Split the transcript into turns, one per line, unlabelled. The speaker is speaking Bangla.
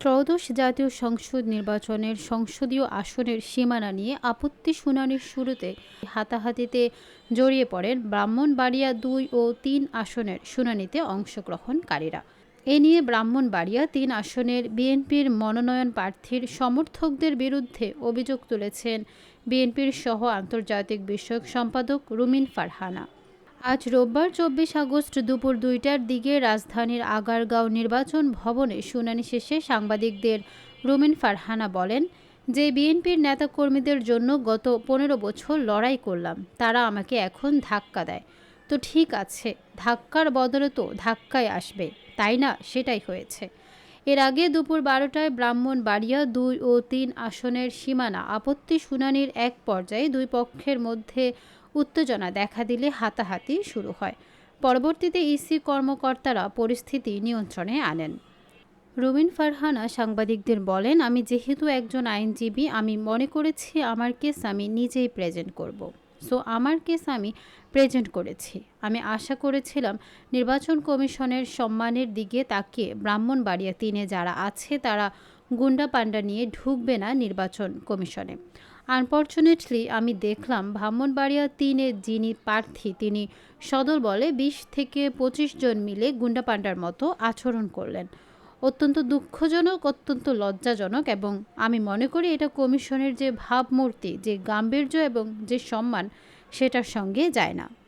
ত্রয়োদশ জাতীয় সংসদ নির্বাচনের সংসদীয় আসনের সীমানা নিয়ে আপত্তি শুনানির শুরুতে হাতাহাতিতে জড়িয়ে পড়েন ব্রাহ্মণবাড়িয়া দুই ও তিন আসনের শুনানিতে অংশগ্রহণকারীরা। এ নিয়ে ব্রাহ্মণবাড়িয়া তিন আসনের বিএনপির মনোনয়ন প্রার্থীর সমর্থকদের বিরুদ্ধে অভিযোগ তুলেছেন বিএনপির সহ আন্তর্জাতিক বিষয়ক সম্পাদক রুমিন ফারহানা। আজ রোববার চব্বিশ আগস্ট দুপুর দুইটার দিকে রাজধানীর আগারগাঁও নির্বাচন ভবনে শুনানি শেষে সাংবাদিকদের রুমিন ফারহানা বলেন, যে বিএনপির নেতাকর্মীদের জন্য গত পনেরো বছর লড়াই করলাম, তারা আমাকে এখন ধাক্কা দেয়। তো ঠিক আছে, ধাক্কার বদলে তো ধাক্কায় আসবে, তাই না? সেটাই হয়েছে। এর আগে দুপুর বারোটায় ব্রাহ্মণবাড়িয়া দুই ও তিন আসনের সীমানা আপত্তি শুনানির এক পর্যায়ে দুই পক্ষের মধ্যে উত্তেজনা দেখা দিলে হাতাহাতি শুরু হয়। পরবর্তীতে ইসি কর্মকর্তারা পরিস্থিতি নিয়ন্ত্রণে আনেন। রুবিন ফারহানা সাংবাদিকদের বলেন, আমি যেহেতু একজন আইনজীবী, আমি মনে করেছি আমার কেস আমি নিজেই প্রেজেন্ট করব। সো আমার কেস আমি প্রেজেন্ট করেছি। আমি আশা করেছিলাম নির্বাচন কমিশনের সম্মানের দিকে তাকিয়ে ব্রাহ্মণবাড়িয়া তিনে যারা আছে, তারা গুন্ডা পান্ডা নিয়ে ঢুকবে না নির্বাচন কমিশনে। আনফর্চুনেটলি আমি দেখলাম ব্রাহ্মণবাড়িয়া তিনে যিনি প্রার্থী, তিনি সদর বলে বিশ থেকে পঁচিশ জন মিলে গুন্ডা পান্ডার মতো আচরণ করলেন। অত্যন্ত দুঃখজনক, অত্যন্ত লজ্জাজনক এবং আমি মনে করি এটা কমিশনের যে ভাবমূর্তি, যে গাম্ভীর্য এবং যে সম্মান, সেটার সঙ্গে যায় না।